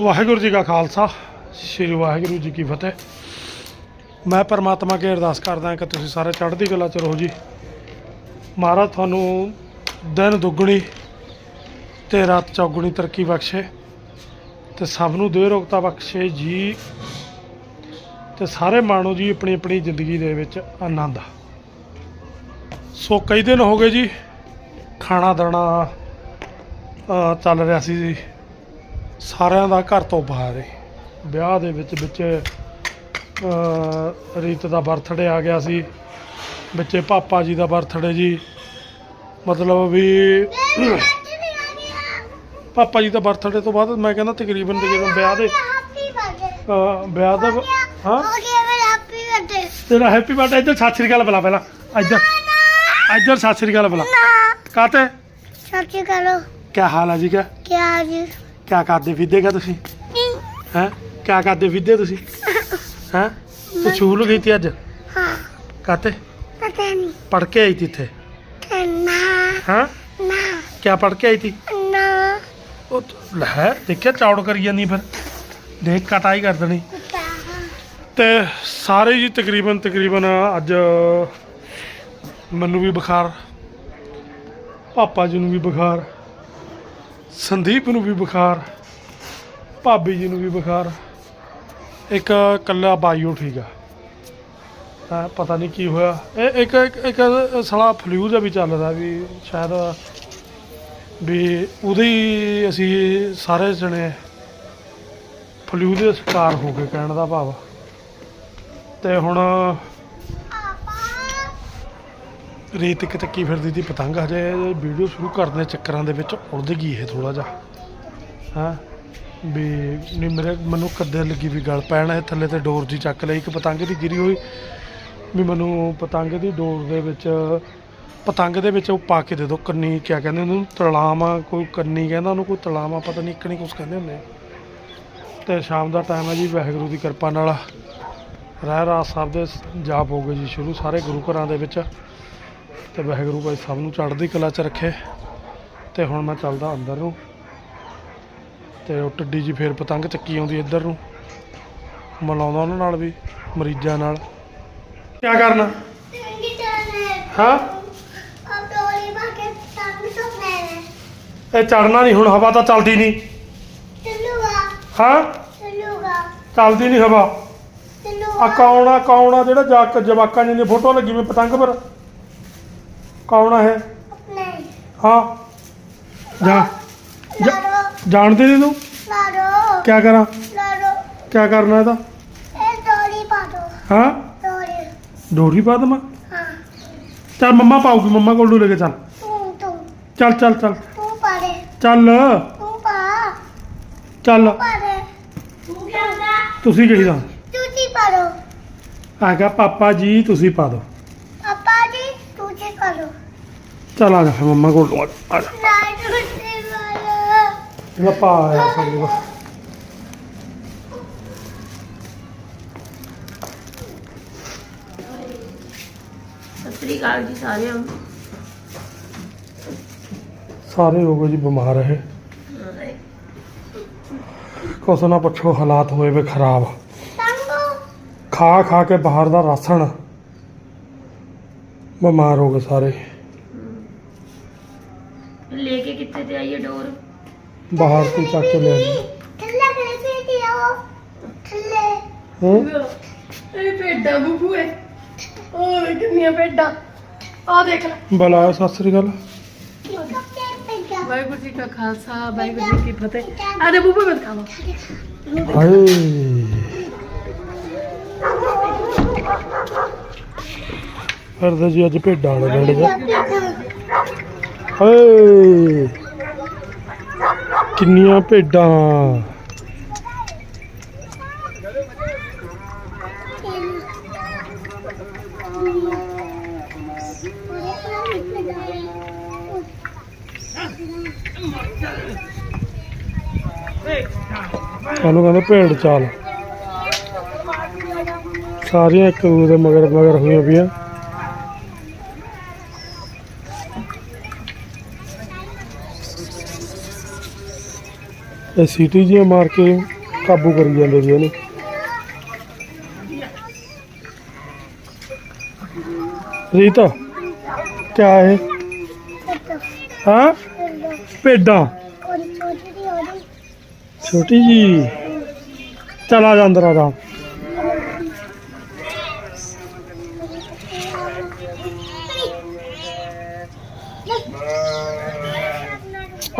ਵਾਹਿਗੁਰੂ ਜੀ ਕਾ ਖਾਲਸਾ, ਸ੍ਰੀ ਵਾਹਿਗੁਰੂ ਜੀ ਕੀ ਫਤਿਹ। ਮੈਂ ਪਰਮਾਤਮਾ ਕੇ ਅਰਦਾਸ ਕਰਦਾ ਕਿ ਤੁਸੀਂ ਸਾਰੇ ਚੜ੍ਹਦੀ ਕਲਾ ਚ ਰਹੋ ਜੀ। ਮਹਾਰਾਜ ਤੁਹਾਨੂੰ ਦਿਨ ਦੁੱਗਣੀ ਤੇ ਰਾਤ ਚੌਗੁਣੀ ਤਰੱਕੀ ਬਖਸ਼ੇ ਤੇ ਸਭ ਨੂੰ ਦੇ ਰੋਗਤਾ ਬਖਸ਼ੇ ਜੀ ਤੇ ਸਾਰੇ ਮਾਣੋ ਜੀ ਆਪਣੀ ਆਪਣੀ ਜ਼ਿੰਦਗੀ ਦੇ ਵਿੱਚ ਆਨੰਦ ਸੋ ਕਈ ਦਿਨ ਹੋ ਗਏ ਜੀ ਖਾਣਾ ਦਾਣਾ ਚੱਲ ਰਿਹਾ ਸੀ ਜੀ। ਸਾਰਿਆਂ ਦਾ ਘਰ ਤੋਂ ਬਾਹਰ ਹੈ ਵਿਆਹ ਦੇ ਵਿੱਚ ਵਿੱਚ ਰੀਤ ਦਾ ਬਰਥਡੇ ਆ ਗਿਆ ਸੀ। ਵਿੱਚੇ ਪਾਪਾ ਜੀ ਦਾ ਬਰਥਡੇ ਜੀ। ਮਤਲਬ ਵੀ ਪਾਪਾ ਜੀ ਦਾ ਬਰਥਡੇ ਤੋਂ ਬਾਅਦ ਮੈਂ ਕਹਿੰਦਾ ਤਕਰੀਬਨ ਤਕਰੀਬਨ ਵਿਆਹ ਦੇ ਵਿਆਹ ਦਾ ਹਾਂ? ਤੇਰਾ ਹੈਪੀ ਬਰਥਡੇ ਇੱਧਰ ਸਤਿ ਸ੍ਰੀ ਅਕਾਲ ਬੁਲਾ ਪਹਿਲਾਂ। ਇੱਧਰ ਇੱਧਰ ਸਤਿ ਸ੍ਰੀ ਅਕਾਲ ਬੁਲਾ। ਕਾਤੇ ਸਤਿ ਸ੍ਰੀ ਅਕਾਲ। ਕੀ ਹਾਲ ਹੈ ਜੀ ਕਾ ਕੀ ਹਾਲ ਜੀ? ਕਿਆ ਕਰਦੇ ਫਿਰਦੇ ਕਾ ਤੁਸੀਂ ਹੈ ਕਿਆ ਕਰਦੇ ਫਿਰਦੇ ਤੁਸੀਂ ਹੈ ਤੂੰ ਸਕੂਲ ਗਈ ਤੀ ਅੱਜ हाँ ਕਾਤੇ पता नहीं ਪੜ ਕੇ ਆਈ ਤੀ ਇੱਥੇ ना ਹਾਂ ना ਕਿਆ ਪੜ ਕੇ ਆਈ ਤੀ ना ਉਹ ਤ- ਲੈ ਦੇਖਿਆ ਚੌੜ ਕਰੀ ਜਾਂਦੀ ਫਿਰ ਦੇਖ ਕਟਾਈ ਕਰ ਦੇਣੀ ਤੇ ਸਾਰੇ ਜੀ ਤਕਰੀਬਨ ਤਕਰੀਬਨ ਅੱਜ ਮੈਨੂੰ ਵੀ ਬੁਖਾਰ ਪਾਪਾ ਜੀ ਨੂੰ ਵੀ ਬੁਖਾਰ ਸੰਦੀਪ ਨੂੰ ਵੀ ਬੁਖਾਰ, ਭਾਬੀ ਜੀ ਨੂੰ ਵੀ ਬੁਖਾਰ, ਇੱਕ ਕੱਲਾ ਬਾਈਓ ਠੀਕ ਆ। ਹਾਂ ਪਤਾ ਨਹੀਂ ਕੀ ਹੋਇਆ। ਇਹ ਇੱਕ ਇੱਕ ਇੱਕ ਸਾਲਾ ਫਲੂ ਜਿਹਾ ਵੀ ਚੱਲਦਾ ਵੀ ਸ਼ਾਇਦ ਵੀ ਉਹਦੇ ਹੀ ਅਸੀਂ ਸਾਰੇ ਜਣੇ ਫਲੂ ਦੇ ਸ਼ਿਕਾਰ ਹੋ ਗਏ ਕਹਿਣ ਦਾ ਭਾਵ। ਤੇ ਹੁਣ ਰੇਤ ਇੱਕ ਚੱਕੀ ਫਿਰਦੀ ਦੀ, ਪਤੰਗ ਹਜੇ ਵੀਡੀਓ ਸ਼ੁਰੂ ਕਰਨ ਦੇ ਚੱਕਰਾਂ ਦੇ ਵਿੱਚ ਉੜਦ ਗਈ ਇਹ ਥੋੜਾ ਜਿਹਾ। ਹਾਂ? ਵੀ ਨਹੀਂ ਮੇਰੇ, ਮੈਨੂੰ ਕੱਦੇ ਲੱਗੀ ਵੀ ਗਲ ਪੈਣਾ, ਇਹ ਥੱਲੇ ਤੇ ਡੋਰ ਜੀ ਚੱਕ ਲਈ, ਇੱਕ ਪਤੰਗ ਦੀ ਗਿਰੀ ਹੋਈ। ਵੀ ਮੈਨੂੰ ਪਤੰਗ ਦੀ ਡੋਰ ਦੇ ਵਿੱਚ, ਪਤੰਗ ਦੇ ਵਿੱਚ ਉਹ ਪਾ ਕੇ ਦੇ ਦਿਓ ਕੰਨੀ, ਕਿਆ ਕਹਿੰਦੇ ਉਹਨੂੰ ਤਲਾਮ ਕੋਈ ਕੰਨੀ ਕਹਿੰਦਾ ਉਹਨੂੰ, ਕੋਈ ਤਲਾਮ ਪਤਾ ਨਹੀਂ ਇੱਕ ਨਹੀਂ ਕੁਝ ਕਹਿੰਦੇ ਹੁੰਦੇ। ਆ। ਤੇ ਸ਼ਾਮ ਦਾ ਟਾਈਮ ਹੈ ਜੀ, ਵਾਹਿਗੁਰੂ ਦੀ ਕਿਰਪਾ ਨਾਲ। ਰਹਿ ਰਾਸ ਸਾਹਿਬ ਦੇ ਜਾਪ ਹੋ ਗਏ ਜੀ ਸ਼ੁਰੂ, ਸਾਰੇ ਗੁਰੂ ਘਰਾਂ ਦੇ ਵਿੱਚ। ਤੇ ਵਾਹਿਗੁਰੂ ਭਾਈ ਸਭ ਨੂੰ ਚੜ੍ਹਦੀ ਕਲਾ 'ਚ ਰੱਖੇ ਤੇ ਹੁਣ ਮੈਂ ਚੱਲਦਾ ਅੰਦਰ ਨੂੰ ਤੇ ਉਹ ਟੱਡੀ ਜੀ ਫੇਰ ਪਤੰਗ ਚੱਕੀ ਆਉਂਦੀ ਇੱਧਰ ਨੂੰ, ਮਲਾਉਂਦਾ ਉਹਨਾਂ ਨਾਲ ਵੀ, ਮਰੀਜ਼ਾਂ ਨਾਲ। ਕੀ ਕਰਨਾ? ਹਾਂ? ਇਹ ਚੜਨਾ ਨਹੀਂ, ਹੁਣ ਹਵਾ ਤਾਂ ਚੱਲਦੀ ਨਹੀਂ। ਚੱਲੂਗਾ ਹਾਂ? ਚੱਲੂਗਾ ਚੱਲਦੀ ਨਹੀਂ ਹਵਾ। ਚੱਲੂਗਾ ਆ ਕੌਣ ਆ ਕੌਣ ਆ ਜਿਹੜਾ ਜਵਾਕਾਂ ਜਿਹਨੇ ਫੋਟੋ ਲੱਗੀ ਮੈਂ ਪਤੰਗ ਪਰ? ਕੌਣ ਆ ਇਹ? ਹਾਂ। ਜਾ। ਜਾ- ਲੜੋ। ਜਾਣਦੇ ਨਹੀਂ ਤੂੰ ਕੀ ਕਰਾਂ? ਲੜੋ। ਕੀ ਕਰਨਾ ਇਹਦਾ? ਇਹ ਡੋਰੀ ਪਾ ਦੋ। ਹਾਂ? ਡੋਰੀ। ਡੋਰੀ ਪਾ ਦੇਵਾਂ? ਹਾਂ। ਚੱਲ ਮੰਮਾ ਪਾਉਗੀ ਮੰਮਾ ਕੋਲ ਲੈ ਕੇ ਚੱਲ। ਚੱਲ ਚੱਲ ਚੱਲ। ਤੂੰ ਪਾ ਦੇ। ਚੱਲ। ਤੂੰ ਪਾ। ਚੱਲ। ਪਾ ਦੇ। ਤੂੰ ਕਿਹਦਾ ਤੁਸੀਂ ਕਿਹਦਾ ਤੁਸੀਂ ਪਾ ਦੋ। ਆਗਾ ਪਾਪਾ ਜੀ ਤੁਸੀਂ ਪਾ ਦੋ। ਚੱਲ ਆ ਜਾ ਫਿਰ ਕੋਲ ਆ ਜਾ, ਲੈ ਪਾ ਆਇਆ ਸਾਡੇ ਕੋਲ ਸਤਿ ਸ੍ਰੀ ਅਕਾਲ ਨੂੰ ਸਾਰੇ ਹੋ ਗਏ ਜੀ ਬਿਮਾਰ ਹੈ ਕੁਛ ਨਾ ਪੁੱਛੋ ਹਾਲਾਤ ਹੋਏ ਵੇ ਖਰਾਬ ਖਾ ਖਾ ਕੇ ਬਾਹਰ ਦਾ ਰਾਸ਼ਨ ਬਿਮਾਰ ਹੋ ਗਏ ਸਾਰੇ ਸ੍ਰੀ ਅਕਾਲ कपड़े पहन ਵਾਹਿਗੁਰੂ ਜੀ ਕਾ ਖਾਲਸਾ ਵਾਹਿਗੁਰੂ ਜੀ ਕੀ ਫਤਿਹ ਆ ਦੇ ਬੁੱਬੂ ਮਤ ਖਾਵਾ ਹਾਏ ਫਿਰਦੇ ਜੀ ਅੱਜ ਭੇਡਾਂ ਵਾਲੇ ਪਿੰਡ 'ਚ ਹਾਏ ਕਿੰਨੀਆਂ ਭੇਡਾਂ? ਸਾਨੂੰ ਕਹਿੰਦੇ ਭੇਡ ਚਾਲ। ਸਾਰੀਆਂ ਇੱਕ ਦੂਜੇ ਦੇ ਮਗਰ ਮਗਰ ਹੋਈਆਂ ਪਈਆਂ। ਇਹ ਸੀਟੀ ਜਿਹੀਆਂ ਮਾਰ ਕੇ ਕਾਬੂ ਕਰੀ ਜਾਂਦੇ ਸੀ ਇਹਨੂੰ। ਰੀਤਾ ਕਿਆ ਹੈ ਹਾਂ? ਭੇਡਾਂ। ਛੋਟੀ ਜੀ। ਚਲਾ ਆ ਜਾ ਅੰਦਰ, ਆ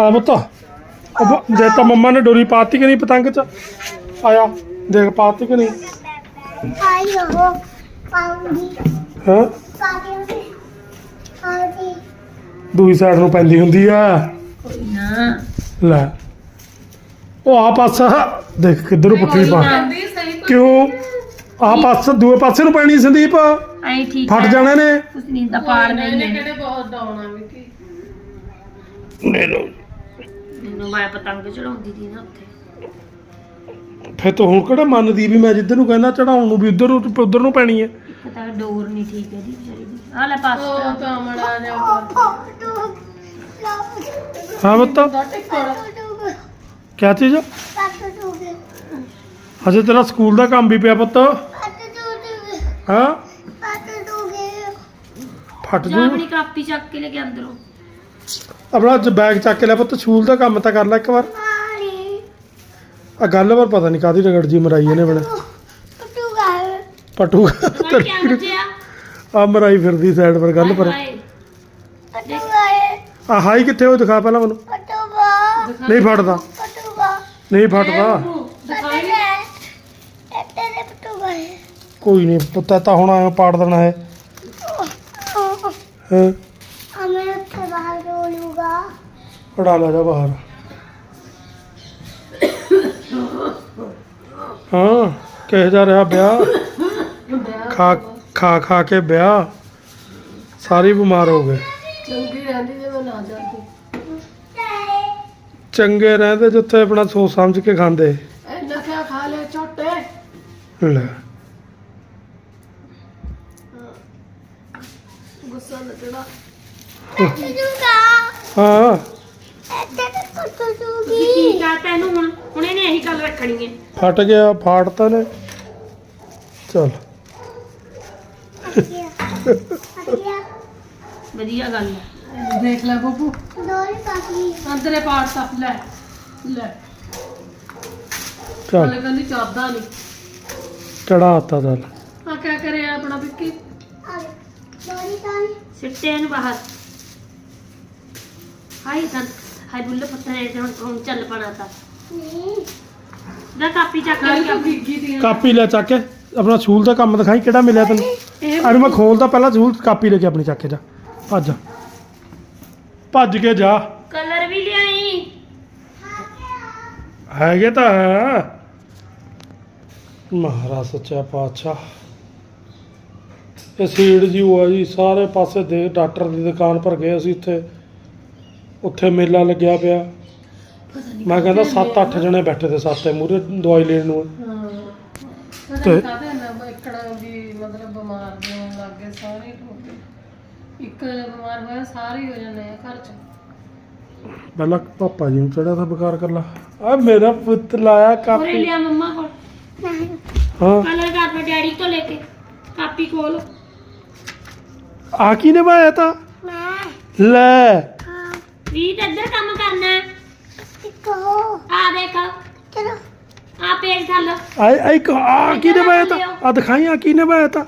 ਆ ਬਤਾ ਅਬ ਜੇ ਤਾਂ ਮੰਮਾ ਨੇ ਡੋਰੀ ਪਾਤੀ ਕਿ ਨਹੀਂ ਪਤੰਗ ਚ? ਆਇਆ ਦੇਖ ਪਾਤੀ ਕਿ ਨਹੀਂ? ਆਈ ਹੋ ਪਾਉਂਗੀ। ਹਾਂ? ਪਾਉਂਗੀ ਆਉਂਦੀ ਦੂਜੀ ਸਾਈਡ ਨੂੰ ਪੈਂਦੀ ਹੁੰਦੀ ਆ। ਨਾ। ਲੈ। ਉਹ ਆ ਪਾਸਾ। ਦੇਖ ਕਿੱਧਰ ਨੂੰ ਪੁੱਠੀ ਪਾ। ਸਹੀ ਕਿਉਂ? ਆ ਪਾਸਾ ਦੂਏ ਪਾਸੇ ਨੂੰ ਪੈਣੀ ਸੰਦੀਪ। ਐਂ ਠੀਕ ਫਟ ਜਾਣੇ ਨੇ ਕੁਛ ਨਹੀਂ ਦਾ ਪਾੜ ਨਹੀਂ ਹੈ ਕਿਹੜੇ ਬਹੁਤ ਡਾਉਣ ਆ ਵਿੱਕੀ? ਲੈ ਲਓ ਮੈਨੂੰ ਮੈਂ ਪਤੰਗ ਚੜਾਉਂਦੀ ਸੀ ਨਾ ਉੱਥੇ। ਫਿਰ ਤੂੰ ਹੁਣ ਕਿਹੜਾ ਮੰਨਦੀ ਵੀ ਮੈਂ ਜਿੱਧਰ ਨੂੰ ਕਹਿੰਦਾ ਚੜਾਉਣ ਨੂੰ ਵੀ ਉਧਰ ਨੂੰ ਉਧਰ ਨੂੰ ਪੈਣੀ ਹੈ ਇੱਕ ਤਾਂ ਡੋਰ ਨਹੀਂ ਠੀਕ ਹੈ ਦੀ ਵਿਚਾਰੀ ਦੀ। ਆ ਲੈ ਉਹ ਪਾਸਤਾ ਹਾਂ ਬੱਤਾ ਕਿਆ ਚੀਜ਼ ਅਜੇ ਤੇਰਾ ਸਕੂਲ ਦਾ ਕੰਮ ਵੀ ਪਿਆ ਪੁੱਤ। ਹਾਂ? ਫਟ ਜਾ ਜੂ ਆਪਣੀ ਕਾਪੀ ਚੱਕ ਕੇ ਲੈ ਕੇ ਅੰਦਰੋਂ। ਆਪਣਾ ਜ- ਬੈਗ ਚੱਕ ਕੇ ਲੈ ਪੁੱਤ ਸਕੂਲ ਦਾ ਕੰਮ ਤਾਂ ਕਰ ਲੈ ਇੱਕ ਵਾਰ। ਆ ਗੱਲ ਪਰ ਪਤਾ ਨਹੀਂ ਕਾਦੀ ਰਗੜ ਜੀ ਮਰਾਈ ਇਹਨੇ ਬਣਾ ਪਟੂ ਆ ਮਰਾਈ ਫਿਰਦੀ ਸਾਈਡ ਪਰ ਗੱਲ ਪਰ। ਆ ਹਾਈ ਕਿੱਥੇ ਹੋ ਦਿਖਾ ਪਹਿਲਾਂ ਮੈਨੂੰ। ਨਹੀਂ ਫਟਦਾ। ਨਹੀਂ ਫਟਦਾ। ਦਿਖਾਈ ਇੱਥੇ ਦੇ ਤੂੰ ਗਾਏ ਕੋਈ ਨਹੀਂ ਪੁੱਤਾ ਤਾਂ ਹੁਣ ਐਂ ਪਾੜ ਦੇਣਾ ਹੈ ਹਾਂ ਹਮੇ ਉੱਥੇ ਬਾਹਰ ਰੋਲੂਗਾ ਪੜਾ ਲੈ ਜਾ ਬਾਹਰ। ਹਾਂ ਕਿਹ ਜਾ ਰਿਹਾ ਵਿਆਹ? ਖਾ ਖਾ ਖਾ ਕੇ ਵਿਆਹ। ਸਾਰੀ ਬਿਮਾਰ ਹੋ ਗਏ। ਚੰਗੀ ਰਹਿੰਦੀ ਜੇ ਮੈਂ ਨਾ ਜਾਂਦੀ। ਚੰਗੇ ਰਹਿੰਦੇ ਜਿੱਥੇ ਆਪਣਾ ਸੋਚ ਸਮਝ ਕੇ ਖਾਂਦੇ। ਇੰਨਾ ਕਿਆ ਖਾ ਲਿਆ ਝੋਟੇ ਲੈ। ਗੁੱਸਾ ਤੂੰਗਾ ਹਾਂ। ਤੁਸੀਂ ਦੂਗੀ ਕੀ ਕਰਤਾ ਇਹਨੂੰ ਹੁਣ? ਹੁਣ ਇਹਨੇ ਇਹੀ ਗੱਲ ਰੱਖਣੀ ਹੈ। ਫਟ ਗਿਆ ਫਾੜਤਾ ਨੇ ਚਲ। ਵਧੀਆ। ਗੱਲ ਹੈ ਦੇਖ ਲੈ ਬੱਬੂ। ਅੰਦਰੇ ਪਾੜ ਸੱਪ ਲੈ ਲੈ। ਚਲ। ਹਲੇ ਕਹਿੰਦੀ ਚਾਹਦਾ ਨਹੀਂ ਚੜਾਤਾ ਚੱਲ ਆ ਕਿਆ ਕਰਿਆ ਆਪਣਾ ਵਿੱਕੀ? ਦੋਰੀ ਤਾਂ ਸਿੱਟੇ ਇਹਨੂੰ ਬਾਹਰ। ਹਾਈ ਤਾਂ ਹਾਈ ਬੁੱਲੇ ਪੱਤਰ ਇਹ ਤੇ ਹੁਣ ਹੁਣ ਚੱਲ ਪਣਾ ਤਾਂ। ਨਹੀਂ। ਦਾ ਕਾਪੀ ਚੱਕ ਕੱਲ ਕੇ ਤਾਂ ਗਿੱਗੀ ਦੀਆਂ ਕਾਪੀ ਲੈ ਚੱਕ ਕੇ ਆਪਣਾ ਸਕੂਲ ਦਾ ਕੰਮ ਦਿਖਾਈ ਕਿਹੜਾ ਮਿਲਿਆ ਤੈਨੂੰ? ਅਰੇ ਮੈਂ ਖੋਲਦਾ ਪਹਿਲਾਂ ਸਕੂਲ ਕਾਪੀ ਲੈ ਕੇ ਆਪਣੀ ਚੱਕ ਕੇ ਜਾ। ਭੱਜ। ਭੱਜ ਕੇ ਜਾ। ਕਲਰ ਵੀ ਲਿਆਈ। ਹੈਗੇ ਤਾਂ ਹੈ। ਮਹਾਰਾਜ ਸੱਚਾ ਪਾਤਸ਼ਾਹ। ਇਹ ਸੀਡ ਜੀ ਹੋਆ ਜੀ ਸਾਰੇ ਪਾਸੇ ਦੇ ਡਾਕਟਰ ਦੀ ਦੁਕਾਨ ਪਰ ਗਏ ਅਸੀਂ ਇੱਥੇ। ਉੱਥੇ ਮੇਲਾ ਲੱਗਿਆ ਪਿਆ। ਮੈਂ ਕਹਿੰਦਾ 7-8 ਜਣੇ ਬੈਠੇ ਤੇ ਸਾਤੇ ਮੂਰੇ ਦਵਾਈ ਲੈਣ ਨੂੰ। ਹਾਂ ਤੇ- ਕਾਹਦੇ ਨਾ ਇੱਕੜਾ ਵੀ ਮਤਲਬ ਬਿਮਾਰ ਦੇ ਹੋਣ ਲੱਗ ਗਏ ਸਾਰੇ ਠੋਕੇ ਇੱਕ ਬਿਮਾਰ ਹੋਇਆ ਸਾਰੇ ਹੀ ਹੋ ਜਾਂਦੇ ਆ ਘਰ ਚ। ਪਹਿਲਾਂ ਪਾਪਾ ਜੀ ਨੂੰ ਚੜਿਆ ਤਾਂ ਬਕਾਰ ਕਰ ਲਾ। ਆ ਮੇਰਾ ਪੁੱਤ ਲਾਇਆ ਕਾਪੀ। ਲਿਆ ਮੰਮਾ ਕੋਲ। ਹਾਂ। ਕਲਰ ਕਰ ਮੈਂ ਡੈਡੀ ਤੋਂ ਲੈ ਕੇ ਕਾਪੀ ਖੋਲ ਆ ਕੀ ਨਿਭਾਇਆ ਤਾਂ? ਮੈਂ। ਲੈ। ਹਾਂ ਵੀ ਤੇ ਇੱਧਰ ਕੰਮ ਕਰਨਾ ਹੈ। ਇੱਕੋ ਆ ਦੇਖ। ਚਲੋ। ਆ ਪੇਜ ਥੱਲ। ਆ ਇੱਕ ਆ ਕੀ ਨਿਭਾਇਆ ਤਾਂ? ਆ ਦਿਖਾਈ ਆ ਕੀ ਨਿਭਾਇਆ ਤਾਂ?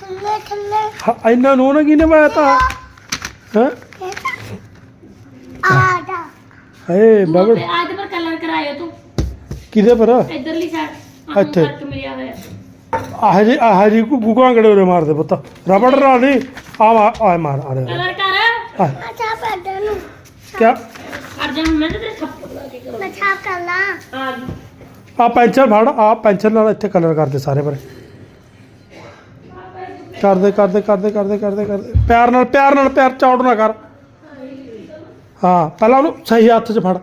ਥੱਲੇ ਥੱਲੇ। ਹਾਂ, ਇਹਨਾਂ ਨੂੰ ਨਾ ਕੀ ਨਿਭਾਇਆ ਤਾਂ? ਹਾਂ? ਹਏ ਆ ਇਹਦੇ ਪਰ ਕਲਰ ਕਰਾਇਓ ਤੂੰ। ਕਿਹਦੇ ਪਰ? ਇੱਧਰਲੀ ਸਾਈਡ ਇੱਥੇ। ਇੱਥੇ ਫ਼ਰਕ ਮਿਲਿਆ ਹੋਇਆ। ਆਹ ਜੀ ਆਹ ਜੀ ਗੁਗਾਂਗੜੇ ਉਰੇ ਮਾਰਦੇ ਪੁੱਤ। ਰਬੜ ਰਾ ਨਹੀਂ ਆ ਮਾਰ ਆ ਮਾਰ ਆ ਦੇ ਕਲਰ ਕਰ। ਆ ਨੂੰ ਕਿਆ? ਅਰ ਜਾ ਮੈਂ ਤੇ ਤੇਰੇ ਥੱਪੜ ਲਾ ਕੇ ਕਰਾਂ ਮੈਂ ਛਾਪ ਕਰ ਲਾਂ। ਆ ਪੈਨਸਲ ਫੜ ਆ ਪੈਨਸਲ ਨਾਲ ਇੱਥੇ ਕਲਰ ਕਰਦੇ ਸਾਰੇ ਪਰ। ਕਰਦੇ ਕਰਦੇ ਕਰਦੇ ਕਰਦੇ ਕਰਦੇ ਕਰਦੇ। ਪਿਆਰ ਨਾਲ ਪਿਆਰ ਨਾਲ ਪਿਆਰ ਚੌੜ ਨਾ ਕਰ। ਹਾਂ ਪਹਿਲਾਂ ਉਹਨੂੰ ਸਹੀ ਹੱਥ 'ਚ ਫੜ।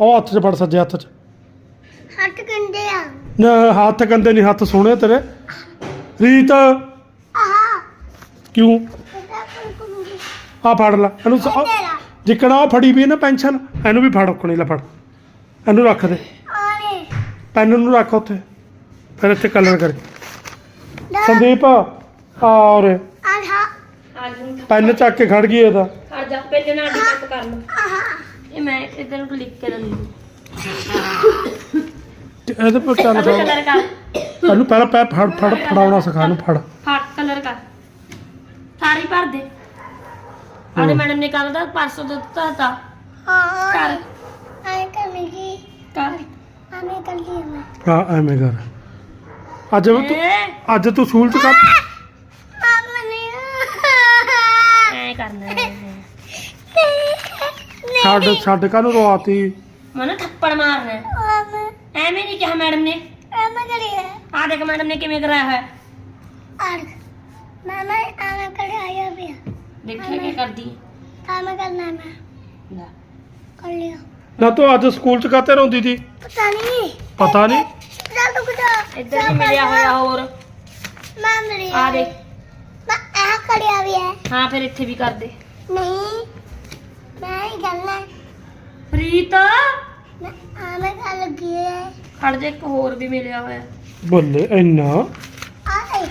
ਉਹ ਹੱਥ 'ਚ ਫੜ ਸੱਜੇ ਹੱਥ 'ਚ। ਹੱਟ ਗੰਦੇ ਆ। ਨਾ ਹੱਥ ਗੰਦੇ ਨਹੀਂ ਹੱਥ ਸੋਹਣੇ ਤੇਰੇ। ਰੀਤ। ਆਹਾ। ਕਿਉਂ? ਇਹਦਾ ਕੋਲ ਆ ਫੜ ਲੈ। ਇਹਨੂੰ ਸ- ਜਿੱਕਣਾ ਉਹ ਫੜੀ ਵੀ ਨਾ ਪੈਨਸ਼ਨ ਇਹਨੂੰ ਵੀ ਫੜ ਉਕਣੀ ਲੈ ਫੜ। ਇਹਨੂੰ ਰੱਖ ਦੇ। ਆਰੇ। ਪੈਨ ਨੂੰ ਰੱਖ ਉੱਥੇ। ਫਿਰ ਇੱਥੇ ਕਲਰ ਕਰ। ਦਾ ਸੰਦੀਪ ਔਰ ਆਹਾ ਆਜੂ ਪੈਨ ਚੱਕ ਕੇ ਖੜ ਗਈ ਇਹ ਤਾਂ ਖੜ ਜਾ ਪਹਿਲੇ ਨਾਲ ਡਿਟੈਕਟ ਕਰ ਲਓ ਆਹਾ। ਇਹ ਮੈਂ ਇਧਰ ਨੂੰ ਕਲਿੱਕ ਕਰਨ ਦੀ। ਤੇ ਇਹਦੇ ਪਰ ਚੱਲ ਅਬੇ ਕਲਰ ਕਰ। ਇਹਨੂੰ ਪਹਿਲਾਂ ਪੈ ਫੜ ਫੜ ਫੜਾਉਣਾ ਸਿਖਾ ਇਹਨੂੰ ਫੜ। ਫਾਟ ਕਲਰ ਕਰ। ਸਾਰੀ ਭਰ ਦੇ। ਆਲੇ ਮੈਡਮ ਨੇ ਕੱਲ ਦਾ ਪਰਸੋਂ ਦਿੱਤਾ ਤਾ। ਹਾਂ। ਕਰ। ਆਏ ਕਰਨਗੀ ਕਰ। ਆਵੇਂ ਕਰ ਲਈ ਮੈਂ। ਹਾਂ ਐਵੇਂ ਕਰ। ਅੱਜ ਤੂੰ ਅੱਜ ਤੂੰ ਸਕੂਲ ਚ ਕਰ। ਮਾਮਾ ਨੇ ਐ ਕਰਨਾ ਹੈ। ਛੱਡ ਛੱਡ ਕਾਨੂੰ ਰਵਾਤੀ? ਮਨ ਥੱਪੜ ਮਾਰਨਾ। ਹੈ। ਮਾਮਾ ਐਵੇਂ ਨਹੀਂ ਕਿਹਾ ਮੈਡਮ ਨੇ। ਆਵੇਂ ਕਰੀਏ ਆ। ਦੇਖ ਮੈਡਮ ਨੇ ਕਿਵੇਂ ਕਰਾਇਆ ਹੋਇਆ। ਆਰ ਮਾਮਾ ਆਵੇਂ ਕਰ ਆਇਆ ਵੀ ਦੇਖਿਆ ਕੀ ਕਰਦੀ ਹੈ ਆਵੇਂ ਕਰਨਾ ਮੈਂ। ਲੈ। ਕਰ ਲਿਆ। ਨਾ ਤੂੰ ਅੱਜ ਸਕੂਲ ਚ ਕਾਤੇ ਰੋਂਦੀ ਸੀ? ਪਤਾ ਨਹੀਂ ਪਤਾ ਨਹੀਂ ਜਾ ਤੂੰ ਕੁਦਾ ਇੱਧਰ ਵੀ ਮਿਲਿਆ ਹੋਇਆ ਹੋਰ। ਮੈਂ ਮਰੀ ਆ ਦੇ ਮੈਂ ਆ ਕਰਿਆ ਵੀ ਹੈ। ਹਾਂ ਫਿਰ ਇੱਥੇ ਵੀ ਕਰ ਦੇ। ਨਹੀਂ। ਮੈਂ ਹੀ ਕਰਨਾ ਹੈ। ਪ੍ਰੀਤ! ਮੈਂ ਆਵੇਂ ਕਰ ਲੱਗੀ ਹੈ। ਖੜ ਜਾ ਇੱਕ ਹੋਰ ਵੀ ਮਿਲਿਆ ਹੋਇਆ। ਬੱਲੇ ਇੰਨਾ? ਆਏ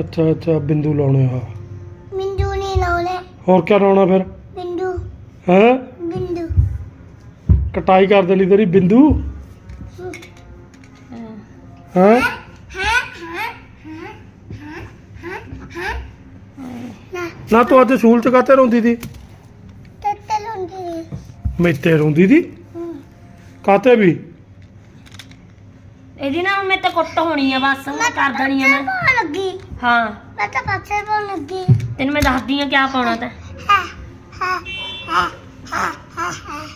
ਅੱਛਾ ਅੱਛਾ ਬਿੰਦੂ ਲਾਉਣੇ ਆ। ਬਿੰਦੂ ਨਹੀਂ ਲਾਉਣੇ। ਹੋਰ ਕੀ ਲਾਉਣਾ ਫਿਰ? ਬਿੰਦੂ। ਹੈ? ਬਿੰਦੂ। ਕਟਾਈ ਕਰ ਦੇਣੀ ਤੇਰੀ ਬਿੰਦੂ। ਹਾਂ। ਹੈ? ਹਾਂ? ਹਾਂ? ਹਾਂ? ਹਾਂ? ਹਾਂ? ਹਾਂ? ਨਾ ਤੂੰ ਅੱਜ ਸਕੂਲ ਚ ਕਾਤੇ ਰੋਂਦੀ ਸੀ? ਮੇਤੇ ਰੋਂਦੀ ਸੀ ਹੂੰ ਕਾਤੇ ਵੀ? ਇਹਦੀ ਨਾ ਹੁਣ ਮੈਂ ਤੇ ਕੁੱਟ ਹੋਣੀ ਆ ਬਸ ਮੈਂ ਕਰ ਦੇਣੀ ਆ ਮੈਂ। ਪਾਉਣ ਲੱਗੀ। ਹਾਂ। ਮੈਂ ਤਾਂ ਪਾਸੇ ਪਾਉਣ ਲੱਗੀ। ਤੈਨੂੰ ਮੈਂ ਦੱਸਦੀ ਆ ਕਿਆ ਪਾਉਣਾ ਤੈਂ। ਹਾਂ ਹਾਂ ਹਾਂ ਹਾਂ ਹਾਂ ਹਾਂ।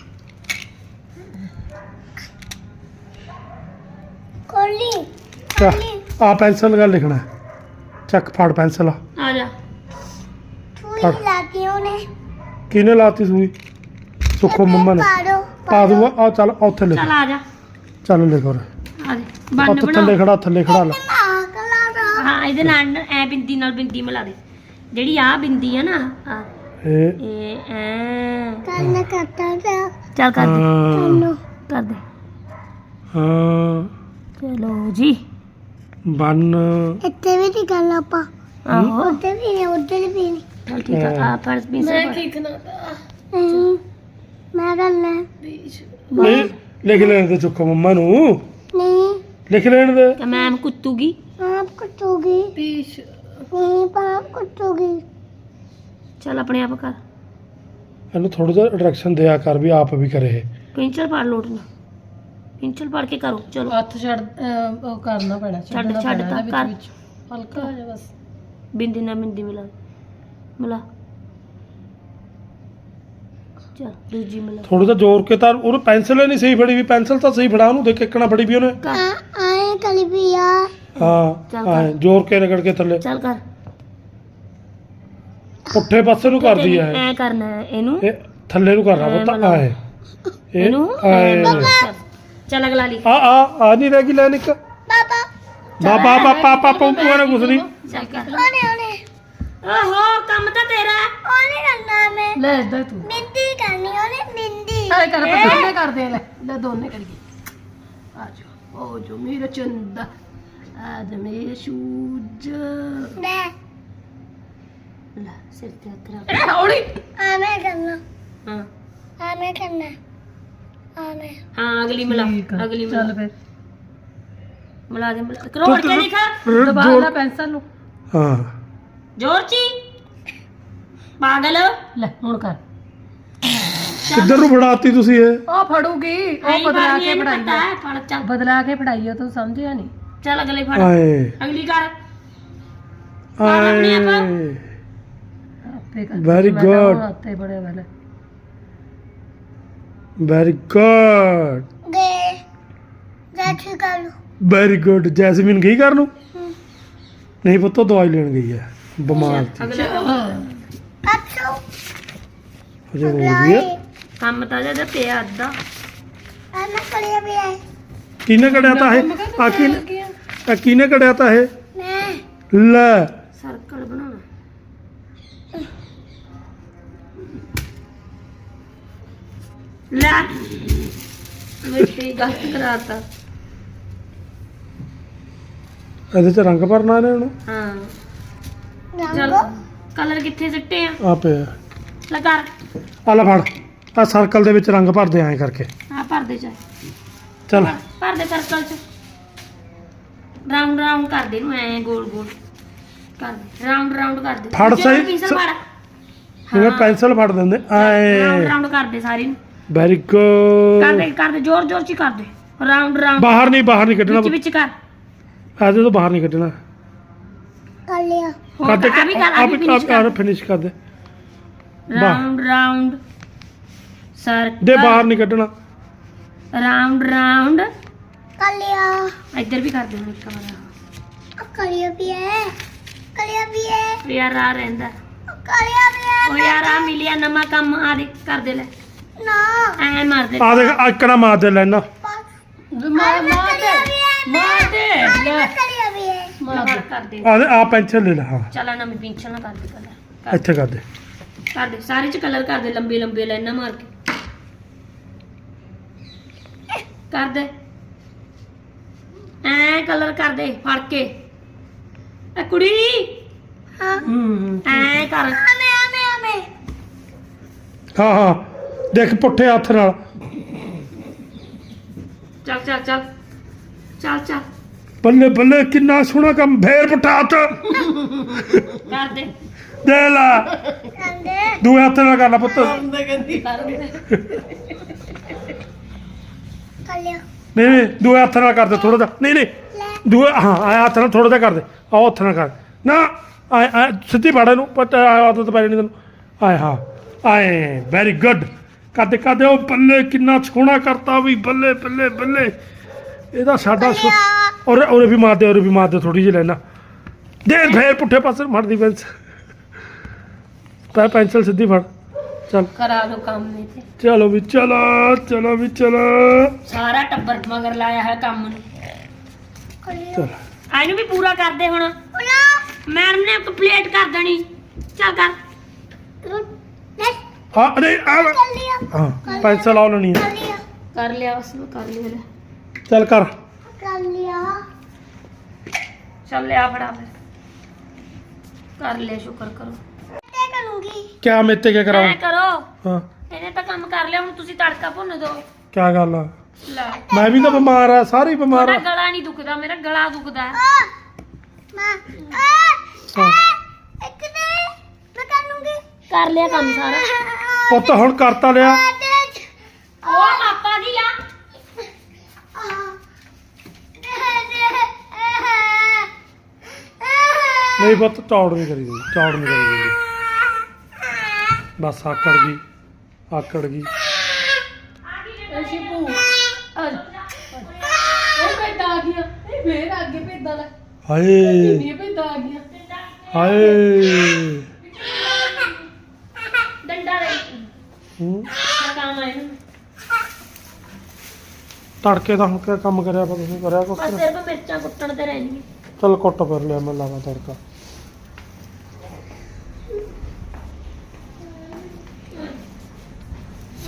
ਕੋਲੀ ਕੋਲੀ। ਆ ਪੈਨਸਲ ਨਾਲ ਲਿਖਣਾ। ਹੈ। ਚੱਕ ਫੜ ਪੈਨਸਲ। ਆ ਜਾ। ਸੂਈ ਫੜ। ਲਾਤੀ ਉਹਨੇ। ਕਿਹਨੇ ਲਾਤੀ ਸੂਈ? ਸੁੱਖੋ ਮੰਮਾ ਨੇ। ਪਾ ਦੂੰਗਾ। ਆ ਚੱਲ ਉੱਥੇ ਲਿਖ ਚੱਲ ਆ ਜਾ। ਚੱਲ ਲਿਖ ਹੋਰ। ਆ ਦੇ ਬੰਨ ਉੱਥੇ ਬਣਾ ਥੱਲੇ ਖੜਾ ਥੱਲੇ ਖੜਾ ਲਾ। ਮਾਂ ਦਾ। ਹਾਂ ਇਹਦੇ ਨਾਲ ਨਾ ਐ ਬਿੰਦੀ ਨਾਲ ਬਿੰਦੀ ਮਿਲਾ ਦੇ। ਜਿਹੜੀ ਆ ਬਿੰਦੀ ਆ ਨਾ ਆ ਇਹ ਇਹ ਐ। ਕੰਨ ਕੱਟਾ ਦਾ ਚੱਲ ਕਰ ਦੇ। ਹਾਂ। ਕੰਨੋ। ਕਰ ਦੇ। ਹਾਂ। ਚਲੋ ਜੀ। ਬੰਨ। ਇੱਥੇ ਵੀ ਨਹੀਂ ਕਰਨਾ ਆਪਾਂ। ਆਹੋ। ਉੱਧਰ ਵੀ ਨਹੀਂ ਉੱਧਰ ਵੀ ਨਹੀਂ ਚੱਲ ਠੀਕ ਆ। ਆ ਫਰਜ਼ ਵੀ ਮੈਂ ਸਭ ਕੀ ਖਣਾ ਨਹੀਂ ਮੈਂ ਕਰਨਾ ਨਹੀਂ ਲਿਖ ਲੈਣ ਦੇ ਸੁੱਖੋ ਮੰਮਾ ਨੂੰ। ਨਹੀਂ। ਲਿਖ ਲੈਣ ਦੇ। ਕਿ ਮੈਮ ਕੁੱਤੂਗੀ। ਆਪ ਕੁੱਟੂਗੀ ਪੀਸ਼। ਨਹੀਂ ਪਾਪ ਕੁੱਟੂਗੀ ਚੱਲ ਆਪਣੇ ਆਪ ਕਰ। ਇਹਨੂੰ ਥੋੜਾ ਜਿਹਾ ਡਾਇਰੈਕਸ਼ਨ ਦਿਆ ਕਰ ਵੀ ਆਪ ਵੀ ਕਰੇ। ਇਹ। ਪਿੰਚਲ ਪੜ ਲੋਟ ਨਾ। ਪਿੰਚਲ ਪੜ ਕੇ ਕਰੋ ਚਲੋ। ਹੱਥ ਛੱਡ ਅਹ, ਉਹ ਕਰਨਾ ਪੈਣਾ ਛੱਡ- ਛੱਡਣਾ ਛੱਡ ਪੈਣਾ ਤਾਂ ਕਰ। ਵਿੱਚ ਵਿੱਚ। ਹਲਕਾ ਜਿਹਾ ਬਸ। ਬਿੰਦੀ ਨਾਲ ਬਿੰਦੀ ਮਿਲਾ। ਮਿਲਾ। ਚੱਲ ਦੂਜੀ ਮਿਲਾ ਥੋੜਾ ਜਿਹਾ ਜ਼ੋਰ ਕੇ ਤਾਂ ਉਹਨੇ ਪੈਨਸਲ ਹੀ ਨਹੀਂ ਸਹੀ ਫੜੀ ਵੀ ਪੈਨਸਲ ਤਾਂ ਸਹੀ ਫੜਾ ਉਹਨੂੰ ਦੇਖ ਕਿੱਕਣਾ ਫੜੀ ਵੀ ਉਹਨੇ। ਆ ਆਏ ਕਲੀ ਵੀ ਆ। ਹਾਂ ਚੱਲ ਹਾਂ ਜ਼ੋਰ ਕੇ ਰਗੜ ਕੇ ਥੱਲੇ। ਚੱਲ ਕਰ। ਪੁੱਠੇ ਪਾਸੇ ਨੂੰ ਕਰਦੀ ਹੈ ਐ ਕਰਨਾ ਹੈ ਇਹਨੂੰ। ਇਹ ਥੱਲੇ ਨੂੰ ਕਰਨਾ ਐਂ ਪੁੱਤ ਇਹ ਇਹਨੂੰ? ਆਏ। ਚੱਲ। ਚੱਲ ਅਗਲਾ ਲਿਖ ਆ ਆ ਆ ਨਹੀਂ ਰਹਿ ਗਈ ਲੈਣ ਇੱਕ ਪਾਪਾ। ਬਾਬਾ ਪਾਪਾ ਪਾਪਾ ਪੂਰਾ ਕੁਛ ਨਹੀਂ ਚੱਲ ਕਰ। ਉਹਨੇ ਓਹੋ ਕੰਮ ਤਾਂ ਤੇਰਾ ਹੈ। ਉਹਨੇ ਕਰਨਾ ਮੈਂ। ਲੈ ਇਦਾਂ ਤੂੰ। ਮਿੰਦੀ ਕਰਨੀ ਉਹਨੇ ਮਿੰਦੀ। ਐ ਕਰ ਆਪਾਂ ਦੋਨੇ ਕਰਦੇ ਆ ਲੈ ਲੈ ਦੋਨੇ ਕਰੀਏ। ਆ ਜਾ ਓ ਜੋ ਮੇਰਾ ਚੰਦਾ ਆ ਜਾ ਮੇਰੇ ਸ਼ੂਜ ਲੈ। ਲੈ ਸਿਰ ਤੇ ਹੱਥ ਰੱਖ। ਹੌਲੀ ਆਵੇਂ ਕਰਨਾ। ਹਾਂ। ਆਵੇਂ ਕਰਨਾ। ਆਵੇਂ ਹਾਂ ਅਗਲੀ ਮਿਲਾ ਠੀਕ ਆ, ਅਗਲੀ ਚੱਲ ਮਿਲਾ ਫਿਰ ਮਿਲਾ ਦੇ। ਮਿਲਾ ਕਰੋੜ ਕੇ ਲਿਖਾ। ਦਬਾ ਲੈ ਪੈਨਸਲ ਨੂੰ। ਹਾਂ। ਜ਼ੋਰ ਚੀ ਪਾਗਲ। ਲੈ ਹੁਣ ਕਰ। ਕਿੱਧਰ ਨੂੰ ਫੜਾਤੀ ਤੁਸੀਂ ਇਹ? ਉਹ ਫੜੂਗੀ। ਉਹ ਬਦਲਾ ਕੇ ਪੜਾਈ ਪਤਾ ਹੈ ਫੜ ਚੱਲ। ਬਦਲਾ ਕੇ ਪੜਾਈ ਆ ਤੂੰ ਸਮਝਿਆ ਨਹੀਂ। ਚੱਲ ਅਗਲੇ ਫੜ। ਆਏ। ਅਗਲੀ ਕਰ। ਆਪੇ। ਕਰ। ਤਾਂ good. ਹੁਣ ਹੱਥੇ ਬੜੇ ਵਾਲੇ। ਵੈਰੀ ਗੁੱਡ ਗਾਠੀ ਕਰ ਲੋ ਵੈਰੀ ਗੁੱਡ ਜੈਸਮੀਨ ਗਈ ਨੂੰ? ਨਹੀਂ ਪੁੱਤ ਉਹ ਦਵਾਈ ਲੈਣ ਗਈ ਹੈ ਬਿਮਾਰ ਸੀ। ਅਗਲੇ। ਅੱਛੋ। ਅਜੇ ਹੋ ਹੈ ਕੰਮ ਤਾਂ ਜਦ ਪਿਆ ਅੱਧਾ। ਆਵੇਂ ਕਲਿਆ ਵੀ ਹੈ ਕਿਹਨੇ ਕੜਿਆ ਤਾਂ ਇਹ? ਆ ਕਿਹਨੇ ਆ ਕਿਹਨੇ ਕੜਿਆ ਤਾਂ ਇਹ? ਮੈਂ। ਲੈ। ਸਰਕਲ ਬਣਾਉਣਾ। ਲੈ। ਮਿੱਟੀ ਗਲਤ ਕਰਾਤਾ। ਇਹਦੇ ਚ ਰੰਗ ਭਰਨਾ ਹੁਣ? ਹਾਂ। ਚਲ ਰੰਗ ਕਲਰ ਕਿੱਥੇ ਸਿੱਟੇ ਆ? ਆ ਪਿਆ ਲੈ ਕਰ ਆ ਲੈ ਫੜ। ਆ ਸਰਕਲ ਦੇ ਵਿੱਚ ਰੰਗ ਭਰਦੇ ਐਂ ਕਰਕੇ। ਆ ਭਰ ਦੇ ਚੱਲ। ਭਰ ਦੇ ਸਰਕਲ ਚ। ਰਾਉਂਡ ਰਾਉਂਡ ਕਰ ਦੇ ਨੂੰ ਐ ਗੋਲ ਗੋਲ। ਕਰ ਦੇ। ਰਾਉਂਡ ਰਾਉਂਡ ਕਰ ਦੇ। ਫੜ ਸਹੀ, ਫੜ। ਜਿਵੇਂ ਪੈਨਸਲ ਫੜ ਦਿੰਦੇ। ਰਾਉਂਡ ਐ। ਰਾਉਂਡ ਕਰ ਦੇ ਸਾਰੀ ਨੂੰ। ਵੈਰੀ ਕਰ ਗੁੱਡ ਦੇ ਕਰ ਦੇ। ਜ਼ੋਰ ਜ਼ੋਰ ਚ ਕਰ ਦੇ। ਰਾਉਂਡ ਰਾਉਂਡ ਬਾਹਰ ਨਹੀਂ ਬਾਹਰ ਨਹੀਂ ਕੱਢਣਾ ਵਿੱਚ ਵਿੱਚ ਕਰ। ਇਹਦੇ ਤੋਂ ਬਾਹਰ ਨਹੀਂ ਕੱਢਣਾ। ਕਰ ਆ ਵੀ ਕਰ ਆ ਵੀ finish ਕਰ ਫਿਨਿਸ਼ ਕਰ। ਦੇ। ਰਾਉਂਡ ਰਾਉਂਡ ਸਰਕਲ ਦੇ ਬਾਹਰ ਨਹੀਂ ਕੱਢਣਾ। ਰਾਉਂਡ ਰਾਉਂਡ ਲਿਆ ਇੱਧਰ ਵੀ ਕਰ ਦੇ ਹੁਣ ਇੱਕ ਵਾਰ। ਕਰ ਲਿਆ ਵੀ ਹੈ। ਕਰ ਲਿਆ ਵੀ ਹੈ। ਯਾਰ ਆ ਰਹਿੰਦਾ। ਲਿਆ ਵੀ ਹੈ। ਉਹ ਯਾਰ ਆ ਮਿਲਿਆ ਨਵਾਂ ਕੰਮ ਆ ਦੇ ਕਰ ਦੇ ਲੈ। ਨਾ। ਐ ਮਾਰ ਦੇ। ਆ ਦੇਖ ਆਕਣਾ ਮਾਰ ਦੇ ਲੈਣਾ ਮਾਰ ਮਾਰ ਦੇ ਮਾਰ ਦੇ ਲੈ। ਕਰ ਲਿਆ ਵੀ ਹੈ ਮਾਰ ਕਰ ਦੇ। ਆ ਦੇ ਆ ਪੈਨਸਲ ਲੈ ਲੈ ਹਾਂ। ਚਲਾ ਨਵੀਂ ਪਿੰਛਲ ਨਾ ਕਰ ਦੇ ਕਲਰ ਕਰ ਇੱਥੇ ਕਰ ਦੇ। ਕਰ ਦੇ ਸਾਰੇ ਚ ਕਲਰ ਕਰ ਦੇ ਲੰਬੇ ਲੰਬੇ ਲਾਈਨਾਂ ਮਾਰ ਕੇ। ਕਰ ਦੇ। ਐ ਕਲਰ ਕਰ ਦੇ ਫੜ ਕੇ। ਐ ਕੁੜੀ। ਹਾਂ। ਹੂੰ ਐ ਕਰ। ਆਮੇ ਆਮੇ ਆਮੇ ਹਾਂ ਹਾਂ। ਦੇਖ ਪੁੱਠੇ ਹੱਥ ਨਾਲ। ਚੱਲ ਚੱਲ ਚੱਲ। ਚੱਲ ਚੱਲ। ਬੱਲੇ ਬੱਲੇ ਕਿੰਨਾ ਸੋਹਣਾ ਕੰਮ ਫੇਰ ਪੁੱਠਾ ਹੱਥ ਕਰ ਦੇ ਦੇ ਲਾ। ਕੰਦੇ ਦੂਏ ਹੱਥ ਨਾਲ ਕਰ ਲਾ ਪੁੱਤ। ਨਹੀਂ ਨਹੀਂ ਦੂਏ ਹੱਥ ਨਾਲ ਕਰ ਦੇ ਥੋੜਾ ਜਿਹਾ। ਨਹੀਂ ਨਹੀਂ ਦੂਏ ਹਾਂ ਆਹ ਹੱਥ ਨਾਲ ਥੋੜਾ ਜਿਹਾ ਕਰ ਦੇ। ਆਹ ਹੱਥ ਨਾਲ ਕਰ। ਨਾ ਆਏ ਆਏ ਸਿੱਧੀ ਫੜ ਇਹਨੂੰ ਪਤਾ ਆਦਤ ਪੈ ਨਹੀਂ ਤੈਨੂੰ। ਆਏ ਹਾਂ ਆਏ ਵੈਰੀ ਗੁੱਡ ਕਰਦੇ ਕਰਦੇ ਉਹ ਬੱਲੇ ਕਿੰਨਾ ਸੋਹਣਾ ਕਰਤਾ ਵੀ ਬੱਲੇ ਬੱਲੇ ਬੱਲੇ। ਇਹਦਾ ਸਾਡਾ ਸੋ- ਔਰ ਔਰ ਵੀ ਮਾਰ ਦੇ ਔਰ ਵੀ ਮਾਰ ਦੇ ਥੋੜੀ ਜਿਹੀ ਲੈਣਾ ਦੇ ਫੇਰ ਪੁੱਠੇ ਪਾਸੇ ਨੂੰ ਮਾਰਦੀ ਪੈਨਸਲ ਪੈ ਪੈਨਸਲ ਸਿੱਧੀ ਫੜ। ਚੱਲ। ਕਰਾ ਲੋ ਕੰਮ ਨਹੀਂ ਤੇ। ਚਲੋ ਵੀ ਚਲੋ ਚਲੋ ਵੀ ਚਲੋ। ਸਾਰਾ ਟੱਬਰ ਮਗਰ ਲਾਇਆ ਹੈ ਕੰਮ ਨੂੰ। ਚਲ। ਆ ਇਹਨੂੰ ਵੀ ਪੂਰਾ ਕਰ ਦੇ ਹੁਣ। ਮੈਡਮ ਨੇ ਕੰਪਲੀਟ ਕਰ ਦੇਣੀ। ਚੱਲ ਕਰ। ਹਾਂ ਅਰੇ ਆ। ਹਾਂ ਪੈਨਸਲ ਆ ਲੈਣੀ ਹੈ ਕਰ ਲਿਆ। ਕਰ ਲਿਆ ਬਸ ਮੈਂ ਕਰ ਲਿਆ। ਲੈ। ਚੱਲ ਕਰ। ਕਰ ਲਿਆ। ਚੱਲ ਲਿਆ ਫੜਾ ਫਿਰ। ਕਰ ਲਿਆ ਸ਼ੁਕਰ ਕਰੋ। ਤੇ ਕਰੂੰਗੀ। ਕਿਆ ਮੇਤੇ ਕੇ ਕਰਾਉ ਐ ਕਰੋ। ਹਾਂ। ਇਹਨੇ ਤਾਂ ਕੰਮ ਕਰ ਲਿਆ ਹੁਣ ਤੁਸੀਂ ਤੜਕਾ ਭੁੰਨ ਦਿਓ ਕਿਆ ਗੱਲ ਆ? ਲੈ। ਮੈਂ ਵੀ ਤਾਂ ਬਿਮਾਰ ਆ ਸਾਰੇ ਹੀ ਬਿਮਾਰ ਮੇਰਾ ਆ ਗਲਾ ਨਹੀਂ ਦੁਖਦਾ ਮੇਰਾ ਗਲਾ ਦੁਖਦਾ। ਹੈ ਆ ਮਾਂ ਆ ਹਾਂ। ਇੱਕ ਦੇ ਮੈਂ ਕਰ ਲੂੰਗੀ। ਕਰ ਲਿਆ ਕੰਮ ਸਾਰਾ। ਪੁੱਤ ਹੁਣ ਕਰਤਾ ਲਿਆ। ਉਹ ਪਾਪਾ ਦੀ ਆ। ਨਹੀਂ ਪੁੱਤ ਚੌੜ ਨਹੀਂ ਕਰੀ ਦੀ ਚੌੜ ਨਹੀਂ ਕਰੀ ਦੀ ਬਸ ਆਕੜ ਗਈ ਆਕੜ ਗਈ। ਇਹ ਸ਼ਿਪੂ ਇਹ ਭੇਡਾਂ ਆ ਗਈਆਂ ਇਹ ਫੇਰ ਅੱਗੇ ਭੇਡਾਂ ਲੈ ਹਾਏ। ਕਿੰਨੀਆਂ ਭੇਡਾਂ ਆ ਗਈਆਂ। ਹਾਏ। ਡੰਡਾ ਦੇ ਹੂੰ। ਕੰਮ ਆ ਇਹਨੂੰ ਤੜਕੇ ਦਾ ਹੁਣ ਕਿਆ ਕੰਮ ਕਰਿਆ ਪਾ ਤੁਸੀਂ? ਕਰਿਆ ਕੁਛ? ਬਸ ਸਿਰਫ ਮਿਰਚਾਂ ਕੁੱਟਣ ਤੇ ਰਹਿਣੀ ਚਲ ਕੁੱਟ ਫਿਰ ਲਿਆ ਮੈਂ ਲਾਵਾ ਤੜਕਾ।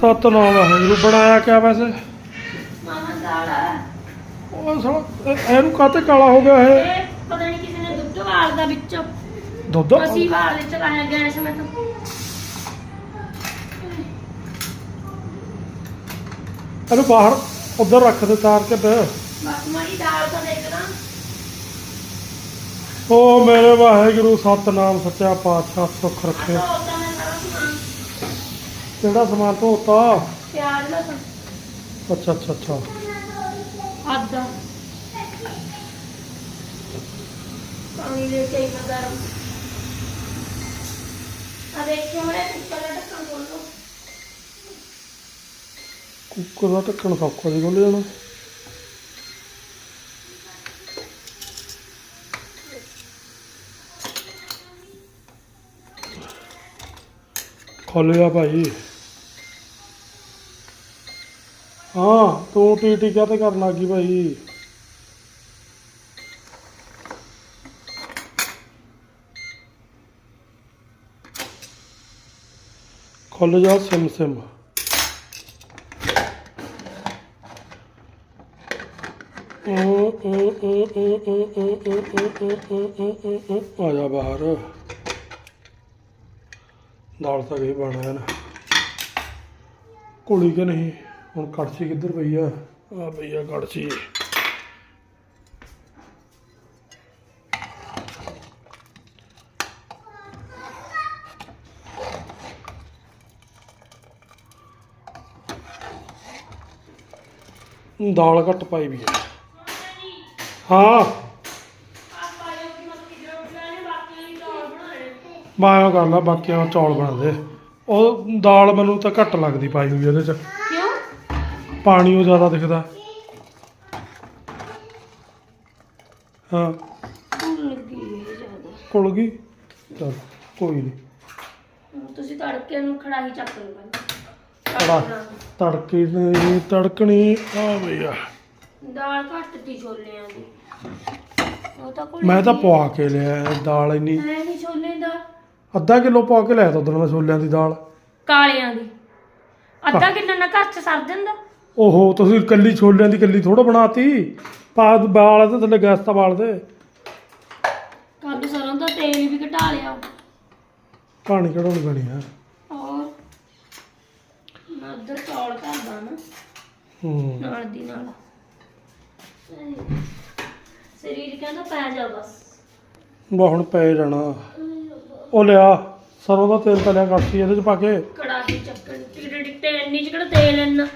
ਸਤਨਾਮ ਵਾਹਿਗੁਰੂ ਬਣਾਇਆ ਕਿਆ ਵੈਸੇ? ਮਾਮਾ ਦਾੜਾ ਉਹ ਇਹ- ਇਹਨੂੰ ਕਾਤੇ ਕਾਲਾ ਹੋ ਗਿਆ ਇਹ? ਇਹ ਪਤਾ ਨਹੀਂ ਕਿਸੇ ਨੇ ਦੁੱਧ ਵਾਲਦਾ ਵਿੱਚ। ਦੁੱਧ? ਅਸੀਂ ਵਾਲ ਵਿੱਚ ਲਾਇਆ ਗੈਸ ਮੈਂ ਤਾਂ ਇਹਨੂੰ ਬਾਹਰ ਉਧਰ ਰੱਖ ਦੇ ਤਾਰ ਕੇ ਤੇ ਬਸ ਮਾਰੀ ਦਾਲ ਤਾਂ ਦੇਖਣਾ ਓ ਮੇਰੇ ਵਾਹਿਗੁਰੂ ਸਤਨਾਮ ਸੱਚਾ ਪਾਤਸ਼ਾਹ ਸੁੱਖ ਰੱਖੇ। ਤਾਂ ਕਿਹੜਾ ਸਮਾਨ ਧੋਤਾ? ਪਿਆਜ਼ ਲਸਣ। ਅੱਛਾ ਅੱਛਾ ਅੱਛਾ। ਆਦਾ ਪਾਣੀ ਲੈ ਕੇ ਮੈਂ ਗਰਮ। ਆ ਦੇਖਿਓ ਮੇਰੇ ਕੁੱਕਰ ਦਾ ਢੱਕਣ ਖੋਲੋ ਕੁੱਕਰ ਦਾ ਢੱਕਣ ਸੌਖਾ ਜੀ ਖੋਲ ਜਾਣਾ ਖੋਲਿਆ ਭਾਈ। ਹਾਂ ਤੂੰ ਟੀ ਟੀ ਕਾਤੇ ਕਰਨ ਲੱਗੀ ਭਾਈ ਖੁੱਲ ਜਾ ਸਿਮ ਸਿਮ ਆ ਜਾ ਬਾਹਰ ਦਾਲ ਤਾਂ ਗਈ ਬਣਾ ਨਾ ਕੁੜੀ ਕਿ ਨਹੀਂ ਹੁਣ ਕੜਛੀ ਕਿੱਧਰ ਪਈ ਆ? ਆ ਪਈ ਆ ਕੜਛੀ ਦਾਲ ਘੱਟ ਪਾਈ ਵੀ ਹੈ ਹਾਂ। ਮੈਂ ਕਰ ਲਾ ਬਾਕੀਆਂ ਚੌਲ ਬਣਾ ਦੇ। ਉਹ ਦਾਲ ਮੈਨੂੰ ਤਾਂ ਘੱਟ ਲੱਗਦੀ ਪਾਈ ਹੋਈ ਉਹਦੇ ਚ। ਪਾਣੀ ਉਹ ਜ਼ਿਆਦਾ ਦਿਖਦਾ। ਹਾਂ। ਕੁਲ ਗਈ? ਚਲ ਕੋਈ ਨਹੀਂ ਤੁਸੀਂ ਤੜਕੇ ਨੂੰ ਕੜਾਹੀ ਚੱਕ ਲਓ ਕੜਾ- ਪਹਿਲਾਂ ਤੜਕੇ ਨਹੀਂ ਤੜਕਣੀ ਆ ਭਈਆ ਦਾਲ ਘੱਟ ਤੀ ਛੋਲਿਆਂ ਦੀ। ਉਹ ਤਾਂ ਕੋਈ ਮੈਂ ਤਾਂ ਪਵਾ ਕੇ ਲਿਆ ਦਾਲ ਇੰਨੀ। ਐ ਨਹੀਂ ਛੋਲੇ ਦਾ। ਅੱਧਾ ਕਿਲੋ ਪਾ ਕੇ ਲਿਆ ਤਾ ਉਦੋਂ ਮੈਂ ਛੋਲਿਆਂ ਦੀ ਦਾਲ। ਕਾਲਿਆਂ ਦੀ। ਅੱਧਾ ਕਿਲੋ ਨਾ ਘਰ ਚ ਸਰ ਜਾਂਦਾ। ਓਹੋ ਤੁਸੀਂ ਕੱਲੀ ਛੋਲਿਆਂ ਦੀ ਕੱਲੀ ਥੋੜਾ ਬਣਾਤੀ। ਪਾ ਬਾਲ ਤੇ ਥੱਲੇ ਗੈਸ ਤਾਂ ਬਾਲ ਦੇ। ਕੱਲ ਸਰੋਂ ਦਾ ਤੇਲ ਵੀ ਘਟਾ ਲਿਆ। ਪਾਣੀ ਕਢਾਉਣੀ ਪੈਣੀ ਆ। ਔਰ ਮੈਂ ਉਧਰ ਚੌਲ ਕਰਦਾ ਨਾ ਹੂੰ। ਨਾਲ ਦੀ ਨਾਲ। ਸਰੀਰ ਕਹਿੰਦਾ ਪੈ ਜਾ ਬਸ। ਬਾ ਹੁਣ ਪੈ ਜਾਣਾ। ਉਹ ਲਿਆ ਸਰੋਂ ਦਾ ਤੇਲ ਤਾਂ ਲਿਆ ਕਾਫੀ ਇਹਦੇ ਚ ਪਾ ਕੇ। ਕੜਾਹੀ ਚੱਕਣ ਟਿਕਟ ਟਿਕਟ ਇੰਨੀ ਚ ਕਿਹੜਾ ਤੇਲ ਇੰਨਾ?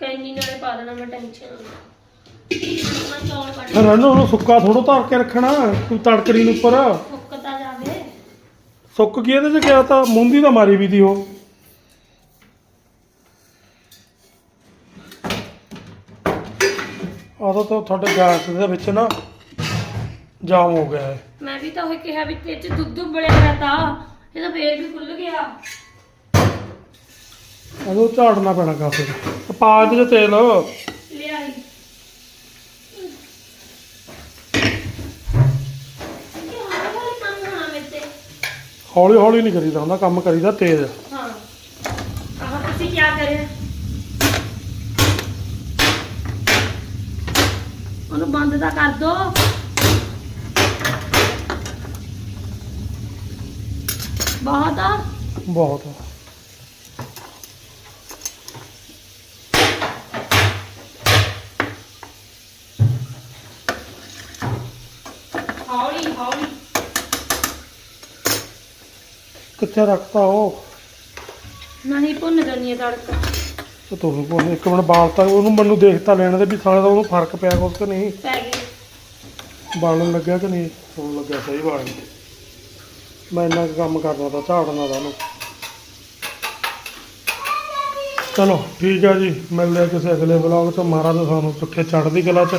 ਕੈਨੀ ਨਾਲੇ ਪਾ ਦੇਣਾ ਮੈਂ ਟੈਨਸ਼ਨ ਮੈਂ ਚੌਲ ਕੱਢ ਫਿਰ ਇਹਨੂੰ ਉਹਨੂੰ ਸੁੱਕਾ ਥੋੜੋ ਧਰ ਕੇ ਰੱਖਣਾ ਕੋਈ ਤੜਕੜੀ ਨੂੰ ਉੱਪਰ। ਫੁੱਕਦਾ ਜਾਵੇ। ਸੁੱਕ ਕੀ ਇਹਦੇ ਚ ਕਿਹਾ ਤਾਂ ਮੁੰਦੀ ਤਾਂ ਮਾਰੀ ਵੀ ਦੀ ਉਹ। ਆਦਾ ਤਾਂ ਤੁਹਾਡੇ ਗੈਸ ਦੇ ਵਿੱਚ ਨਾ ਜਾਮ ਹੋ ਗਿਆ ਹੈ। ਮੈਂ ਵੀ ਤਾਂ ਉਹ ਕਿਹਾ ਵੀ ਤੇ ਚ ਦੁੱਧ ਉਬਲਿਆ ਤਾਂ ਇਹ ਤਾਂ ਫੇਰ ਵੀ ਖੁੱਲ ਗਿਆ। ਉਹਨੂੰ ਝਾੜਨਾ ਪੈਣਾ ਤੇ ਪਾ ਚ ਤੇਲ। ਲਿਆਈ। ਹੌਲੀ ਹੌਲੀ ਨਹੀਂ ਕਰੀਦਾ ਹੁੰਦਾ ਕੰਮ ਕਰੀਦਾ ਤੇਜ਼। ਹਾਂ। ਆਹ ਤੁਸੀਂ ਕੀ ਕਰਿਆ? ਉਹਨੂੰ ਬੰਦ ਤਾਂ ਕਰ ਦੋ। ਬਹੁਤ। ਆ ਬਹੁਤ। ਹੌਲੀ ਹੌਲੀ ਕਿੱਥੇ ਰੱਖਤਾ ਉਹ? ਨਹੀਂ ਭੁੰਨ ਹੈ ਤੜਕਾ। ਤੇ ਤੁਹਾਨੂੰ ਕੋਲ ਇੱਕ ਮਿੰਟ ਬਾਲ ਤਾਂ ਉਹਨੂੰ ਮੈਨੂੰ ਦੇਖਤਾ ਲੈਣ ਦੇ ਵੀ ਸਾਲੇ ਦਾ ਉਹਨੂੰ ਫ਼ਰਕ ਪਿਆ ਕੁਛ ਕਿ ਨਹੀਂ? ਪੈ ਗਈ ਬਾਲਣ ਲੱਗਿਆ ਕਿ ਨਹੀਂ? ਹੁਣ ਲੱਗਿਆ ਸਹੀ ਬਾਲਣ ਮੈਂ ਇੰਨਾ ਕੁ ਕੰਮ ਕਰਨਾ ਤਾਂ ਝਾੜਨਾ ਦਾ ਉਹਨੂੰ। ਚਲੋ ਠੀਕ ਹੈ ਜੀ। ਮਿਲਦੇ ਹਾਂ ਕਿਸੇ ਅਗਲੇ ਵਲੌਗ 'ਚ। ਮਹਾਰਾਜ ਤੁਹਾਨੂੰ ਸੁੱਖੇ ਚੜ੍ਹਦੀ ਕਲਾ 'ਚ।